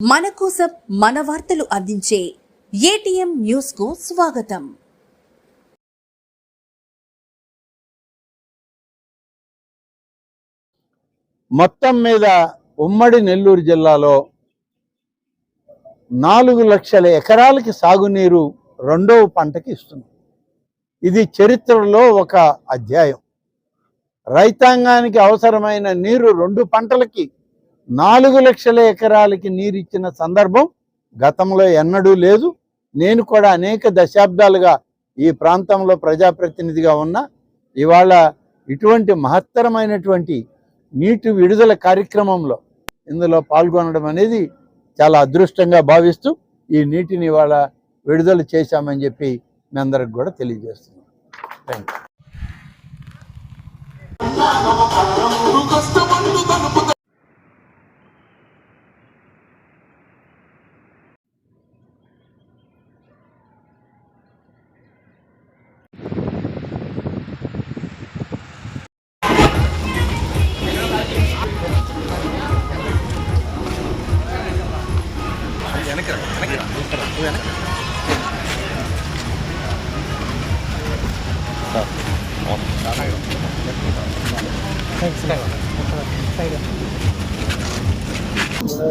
మన కోసం మన వార్తలు అందించే ఏటీఎం న్యూస్కు స్వాగతం. మొత్తం మీద ఉమ్మడి నెల్లూరు జిల్లాలో నాలుగు లక్షల ఎకరాలకి సాగునీరు రెండవ పంటకి ఇస్తుంది ఇది చరిత్రలో ఒక అధ్యాయం. రైతాంగానికి అవసరమైన నీరు రెండు పంటలకి నాలుగు లక్షల ఎకరాలకి నీరు ఇచ్చిన సందర్భం గతంలో ఎన్నడూ లేదు. నేను కూడా అనేక దశాబ్దాలుగా ఈ ప్రాంతంలో ప్రజాప్రతినిధిగా ఉన్నా ఇవాళ ఇటువంటి మహత్తరమైనటువంటి నీటి విడుదల కార్యక్రమంలో ఇందులో పాల్గొనడం అనేది చాలా అదృష్టంగా భావిస్తూ ఈ నీటిని ఇవాళ విడుదల చేశామని చెప్పి మీ అందరికి కూడా తెలియజేస్తున్నాం థ్యాంక్ యూ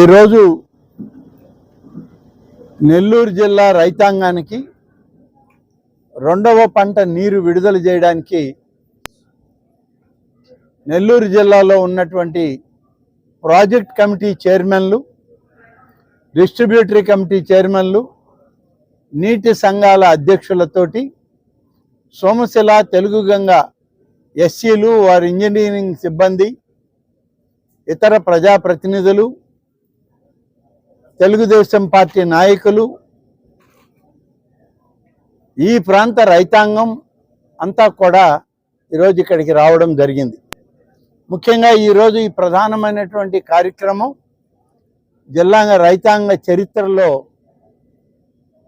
ఈరోజు నెల్లూరు జిల్లా రైతాంగానికి రెండవ పంట నీరు విడుదల చేయడానికి నెల్లూరు జిల్లాలో ఉన్నటువంటి ప్రాజెక్ట్ కమిటీ చైర్మన్లు డిస్ట్రిబ్యూటరీ కమిటీ చైర్మన్లు నీటి సంఘాల అధ్యక్షులతోటి సోమశిల తెలుగు గంగ ఎస్సీలు వారి ఇంజనీరింగ్ సిబ్బంది ఇతర ప్రజాప్రతినిధులు తెలుగుదేశం పార్టీ నాయకులు ఈ ప్రాంత రైతాంగం అంతా కూడా ఈరోజు ఇక్కడికి రావడం జరిగింది. ముఖ్యంగా ఈరోజు ఈ ప్రధానమైనటువంటి కార్యక్రమం జిల్లా రైతాంగ చరిత్రలో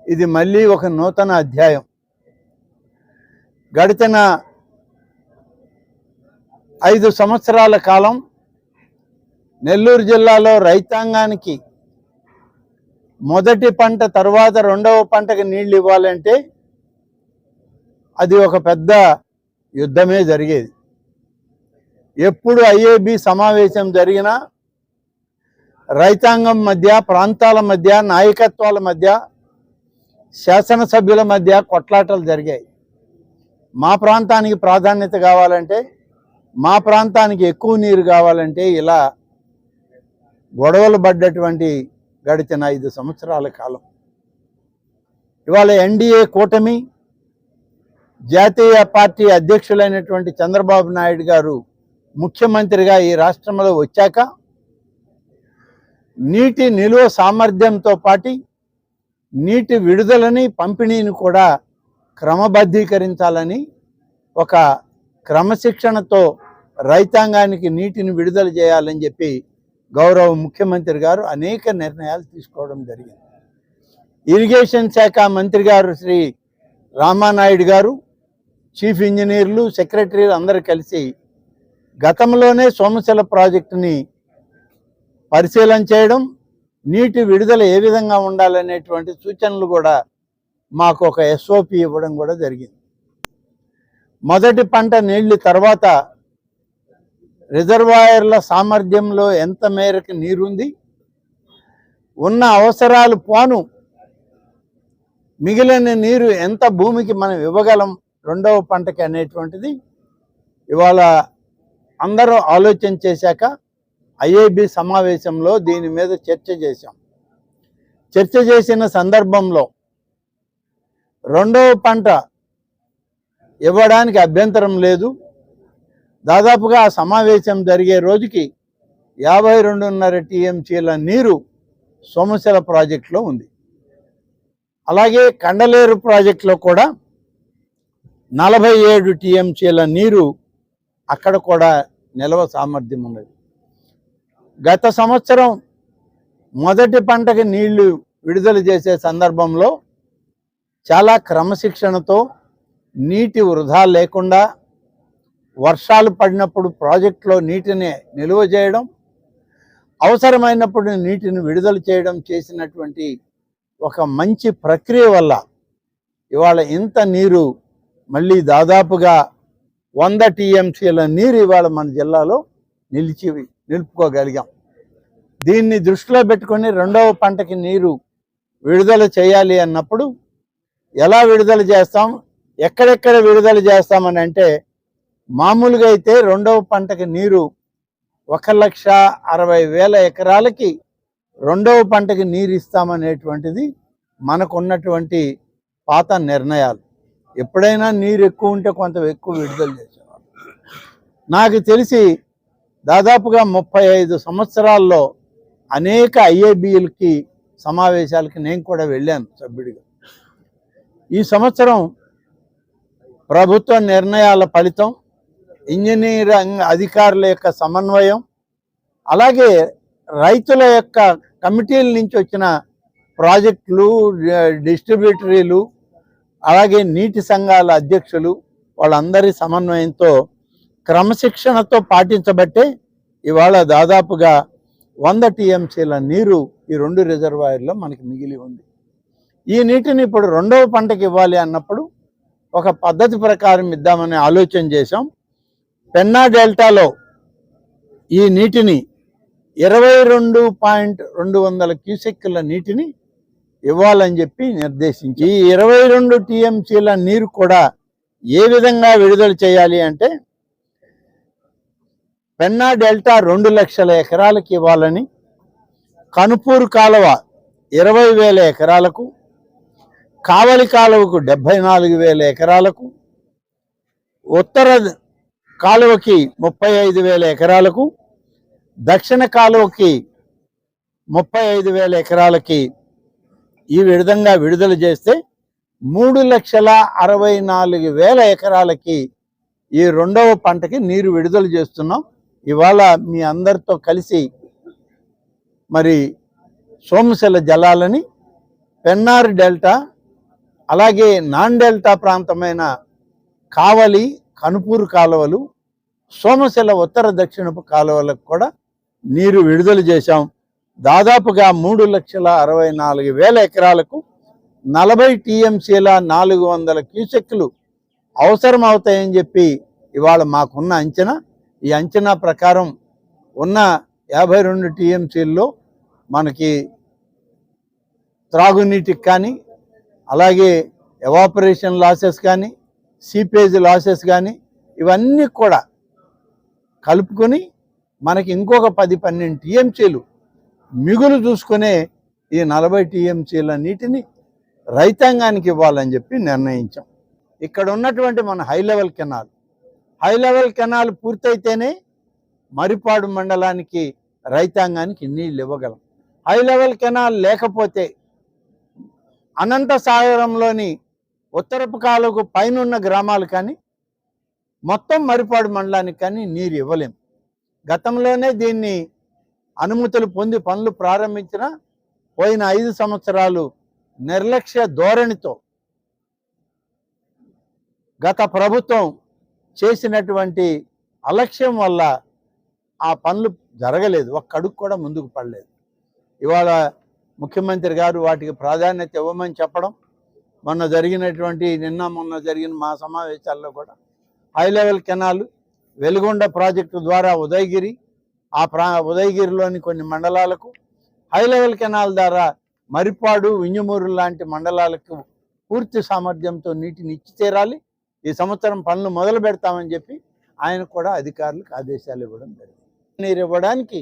ఇది మళ్ళీ ఒక నూతన అధ్యాయం. గడిచిన ఐదు సంవత్సరాల కాలం నెల్లూరు జిల్లాలో రైతాంగానికి మొదటి పంట తర్వాత రెండవ పంటకి నీళ్ళు ఇవ్వాలంటే అది ఒక పెద్ద యుద్ధమే జరిగేది. ఎప్పుడు ఐఏబి సమావేశం జరిగినా రైతాంగం మధ్య ప్రాంతాల మధ్య నాయకత్వాల మధ్య శాసనసభ్యుల మధ్య కొట్లాటలు జరిగాయి. మా ప్రాంతానికి ప్రాధాన్యత కావాలంటే మా ప్రాంతానికి ఎక్కువ నీరు కావాలంటే ఇలా గొడవలు పడ్డటువంటి గడిచిన ఐదు సంవత్సరాల కాలం. ఇవాళ ఎన్డీఏ కూటమి జాతీయ పార్టీ అధ్యక్షులైనటువంటి చంద్రబాబు నాయుడు గారు ముఖ్యమంత్రిగా ఈ రాష్ట్రంలో వచ్చాక నీటి నిలువ సామర్థ్యంతో పాటు నీటి విడుదలని పంపిణీని కూడా క్రమబద్ధీకరించాలని ఒక క్రమశిక్షణతో రైతాంగానికి నీటిని విడుదల చేయాలని చెప్పి గౌరవ ముఖ్యమంత్రి గారు అనేక నిర్ణయాలు తీసుకోవడం జరిగింది. ఇరిగేషన్ శాఖ మంత్రి గారు శ్రీ రామానాయుడు గారు చీఫ్ ఇంజనీర్లు సెక్రటరీలు అందరూ కలిసి గతంలోనే సోమశిల ప్రాజెక్టుని పరిశీలన చేయడం నీటి విడుదల ఏ విధంగా ఉండాలనేటువంటి సూచనలు కూడా మాకు ఒక ఎస్ఓపి ఇవ్వడం కూడా జరిగింది. మొదటి పంట నీళ్ళు తర్వాత రిజర్వాయర్ల సామర్థ్యంలో ఎంత మేరకు నీరుంది ఉన్న అవసరాలు పోను మిగిలిన నీరు ఎంత భూమికి మనం ఇవ్వగలం రెండవ పంటకి అనేటువంటిది ఇవాళ అందరూ ఆలోచన చేశాక ఐఏబి సమావేశంలో దీని మీద చర్చ చేశాం. చర్చ చేసిన సందర్భంలో రెండవ పంట ఇవ్వడానికి అభ్యంతరం లేదు. దాదాపుగా ఆ సమావేశం జరిగే రోజుకి యాభై రెండున్నర టీఎంసీల నీరు సోమశిల ప్రాజెక్టులో ఉంది. అలాగే కండలేరు ప్రాజెక్టులో కూడా నలభై ఏడు టీఎంసీల నీరు అక్కడ కూడా నిల్వ సామర్థ్యం ఉన్నది. గత సంవత్సరం మొదటి పంటకి నీళ్ళు విడుదల చేసే సందర్భంలో చాలా క్రమశిక్షణతో నీటి వృధా లేకుండా వర్షాలు పడినప్పుడు ప్రాజెక్టులో నీటిని నిల్వ చేయడం అవసరమైనప్పుడు నీటిని విడుదల చేయడం చేసినటువంటి ఒక మంచి ప్రక్రియ వల్ల ఇవాళ ఇంత నీరు మళ్ళీ దాదాపుగా వంద టీఎంసీల నీరు ఇవాళ మన జిల్లాలో నిలిచి నిలుపుకోగలిగాం. దీన్ని దృష్టిలో పెట్టుకొని రెండవ పంటకి నీరు విడుదల చేయాలి అన్నప్పుడు ఎలా విడుదల చేస్తాం? ఎక్కడెక్కడ విడుదల చేస్తామని అంటే మామూలుగా అయితే రెండవ పంటకి నీరు ఒక లక్ష అరవై వేల ఎకరాలకి రెండవ పంటకి నీరు ఇస్తామనేటువంటిది మనకున్నటువంటి పాత నిర్ణయాలు. ఎప్పుడైనా నీరు ఎక్కువ ఉంటే కొంత ఎక్కువ విడుదల చేసేవారు నాకు తెలిసి దాదాపుగా ముప్పై ఐదు సంవత్సరాల్లో అనేక ఐఏబిఎల్కి సమావేశాలకి నేను కూడా వెళ్ళాను సభ్యుడిగా. ఈ సంవత్సరం ప్రభుత్వ నిర్ణయాల ఫలితం ఇంజనీరింగ్ అధికారుల యొక్క సమన్వయం అలాగే రైతుల యొక్క కమిటీల నుంచి వచ్చిన ప్రాజెక్టులు డిస్ట్రిబ్యూటరీలు అలాగే నీటి సంఘాల అధ్యక్షులు వాళ్ళందరి సమన్వయంతో క్రమశిక్షణతో పాటించబట్టే ఇవాళ దాదాపుగా వంద టీఎంసీల నీరు ఈ రెండు రిజర్వాయర్లో మనకి మిగిలి ఉంది. ఈ నీటిని ఇప్పుడు రెండవ పంటకి ఇవ్వాలి అన్నప్పుడు ఒక పద్ధతి ప్రకారం ఇద్దామని ఆలోచన చేశాం. పెన్నా డెల్టాలో ఈ నీటిని ఇరవై రెండు పాయింట్ రెండు వందల క్యూసెక్కుల నీటిని ఇవ్వాలని చెప్పి నిర్దేశించి. ఈ ఇరవై రెండు టీఎంసీల నీరు కూడా ఏ విధంగా విడుదల చేయాలి అంటే పెన్నా డెల్టా రెండు లక్షల ఎకరాలకు ఇవ్వాలని కనుపూరు కాలువ ఇరవై వేల ఎకరాలకు కావలి కాలువకు డెబ్బై నాలుగు వేల ఎకరాలకు ఉత్తర కాలువకి ముప్పై ఐదు వేల ఎకరాలకు దక్షిణ కాలువకి ముప్పై ఐదు వేల ఎకరాలకి ఈ విధంగా విడుదల చేస్తే మూడు లక్షల అరవై నాలుగు వేల ఎకరాలకి ఈ రెండవ పంటకి నీరు విడుదల చేస్తున్నాం. ఇవాళ మీ అందరితో కలిసి మరి సోమశిల జలాలని పెన్నార్ డెల్టా అలాగే నాన్ డెల్టా ప్రాంతమైన కావలి కనుపూరు కాలువలు సోమశిల ఉత్తర దక్షిణపు కాలువలకు కూడా నీరు విడుదల చేశాం. దాదాపుగా మూడు లక్షల అరవై నాలుగు వేల ఎకరాలకు నలభై టీఎంసీల నాలుగు వందల క్యూసెక్లు అవసరం అవుతాయని చెప్పి ఇవాళ మాకున్న అంచనా. ఈ అంచనా ప్రకారం ఉన్న యాభై రెండు టీఎంసీల్లో మనకి త్రాగునీటికి కానీ అలాగే ఎవాపరేషన్ లాసెస్ కానీ సీపేజ్ లాసెస్ కానీ ఇవన్నీ కూడా కలుపుకొని మనకి ఇంకొక పది పన్నెండు టీఎంసీలు మిగులు చూసుకునే ఈ నలభై టీఎంసీల నీటిని రైతాంగానికి ఇవ్వాలని చెప్పి నిర్ణయించాం. ఇక్కడ ఉన్నటువంటి మన high level canal high level canal పూర్తయితేనే Maripadu మండలానికి రైతాంగానికి నీళ్ళు ఇవ్వగలం. హై లెవెల్ కెనాల్ లేకపోతే అనంత సాగరంలోని ఉత్తరపు కాలువకు పైనున్న గ్రామాలు కానీ మొత్తం మరిపాడు మండలానికి కానీ నీరు ఇవ్వలేం. గతంలోనే దీన్ని అనుమతులు పొంది పనులు ప్రారంభించిన పోయిన ఐదు సంవత్సరాలు నిర్లక్ష్య ధోరణితో గత ప్రభుత్వం చేసినటువంటి అలక్ష్యం వల్ల ఆ పనులు జరగలేదు. ఒక్క అడుగు కూడా ముందుకు పడలేదు. ఇవాళ ముఖ్యమంత్రి గారు వాటికి ప్రాధాన్యత ఇవ్వమని చెప్పడం మొన్న జరిగినటువంటి నిన్న మొన్న జరిగిన మా సమావేశాల్లో కూడా high level canal Veligonda project ద్వారా ఉదయగిరి ఆ ప్రా ఉదయగిరిలోని కొన్ని మండలాలకు హై లెవెల్ కెనాల్ ద్వారా మరిపాడు వింజమూరు లాంటి మండలాలకు పూర్తి సామర్థ్యంతో నీటిని ఇచ్చి తీరాలి. ఈ సంవత్సరం పనులు మొదలు పెడతామని చెప్పి ఆయన కూడా అధికారులకు ఆదేశాలు ఇవ్వడం జరిగింది. నీరు ఇవ్వడానికి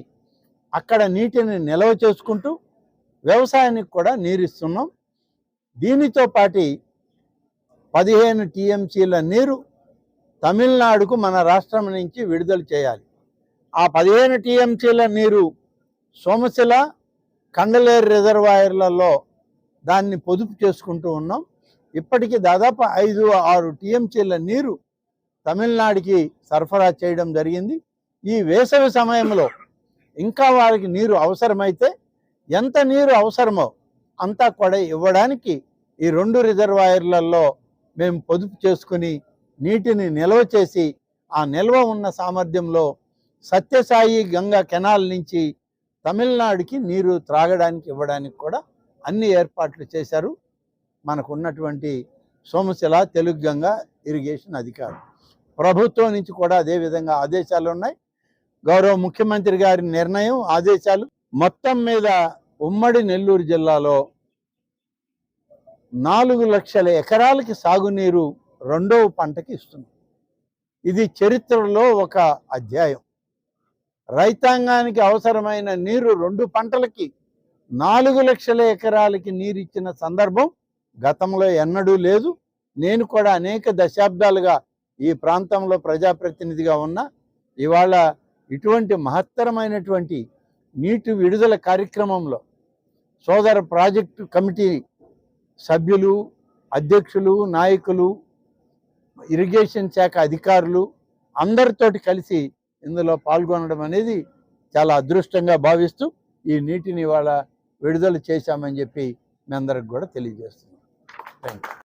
అక్కడ నీటిని నిల్వ చేసుకుంటూ వ్యవసాయానికి కూడా నీరు ఇస్తున్నాం దీనితో పాటి పదిహేను టీఎంసీల నీరు తమిళనాడుకు మన రాష్ట్రం నుంచి విడుదల చేయాలి. ఆ పదిహేను టీఎంసీల నీరు సోమశిల కండలేరు రిజర్వాయర్లలో దాన్ని పొదుపు చేసుకుంటూ ఉన్నాం. ఇప్పటికీ దాదాపు ఐదు ఆరు టీఎంసీల నీరు తమిళనాడుకి సరఫరా చేయడం జరిగింది. ఈ వేసవి సమయంలో ఇంకా వారికి నీరు అవసరమైతే ఎంత నీరు అవసరమో అంతా కూడా ఇవ్వడానికి ఈ రెండు రిజర్వాయర్లలో మేము పొదుపు చేసుకుని నీటిని నిల్వ చేసి ఆ నిల్వ ఉన్న సామర్థ్యంలో సత్యసాయి గంగా కెనాల్ నుంచి తమిళనాడుకి నీరు త్రాగడానికి ఇవ్వడానికి కూడా అన్ని ఏర్పాట్లు చేశారు. మనకు ఉన్నటువంటి సోమశిల తెలుగు గంగా ఇరిగేషన్ అధికారులు. ప్రభుత్వం నుంచి కూడా అదే విధంగా ఆదేశాలు ఉన్నాయి. గౌరవ ముఖ్యమంత్రి గారి నిర్ణయం ఆదేశాలు మొత్తం మీద ఉమ్మడి నెల్లూరు జిల్లాలో నాలుగు లక్షల ఎకరాలకి సాగునీరు రెండవ పంటకి ఇస్తుంది ఇది చరిత్రలో ఒక అధ్యాయం. రైతాంగానికి అవసరమైన నీరు రెండు పంటలకి నాలుగు లక్షల ఎకరాలకి నీరు ఇచ్చిన సందర్భం గతంలో ఎన్నడూ లేదు. నేను కూడా అనేక దశాబ్దాలుగా ఈ ప్రాంతంలో ప్రజాప్రతినిధిగా ఉన్నా ఇవాళ ఇటువంటి మహత్తరమైనటువంటి నీటి విడుదల కార్యక్రమంలో సోదర ప్రాజెక్టు కమిటీ సభ్యులు అధ్యక్షులు నాయకులు ఇరిగేషన్ శాఖ అధికారులు అందరితోటి కలిసి ఇందులో పాల్గొనడం అనేది చాలా అదృష్టంగా భావిస్తూ ఈ నీటిని ఇవాళ విడుదల చేశామని చెప్పి మీ అందరికి కూడా తెలియజేస్తున్నాం. Thank you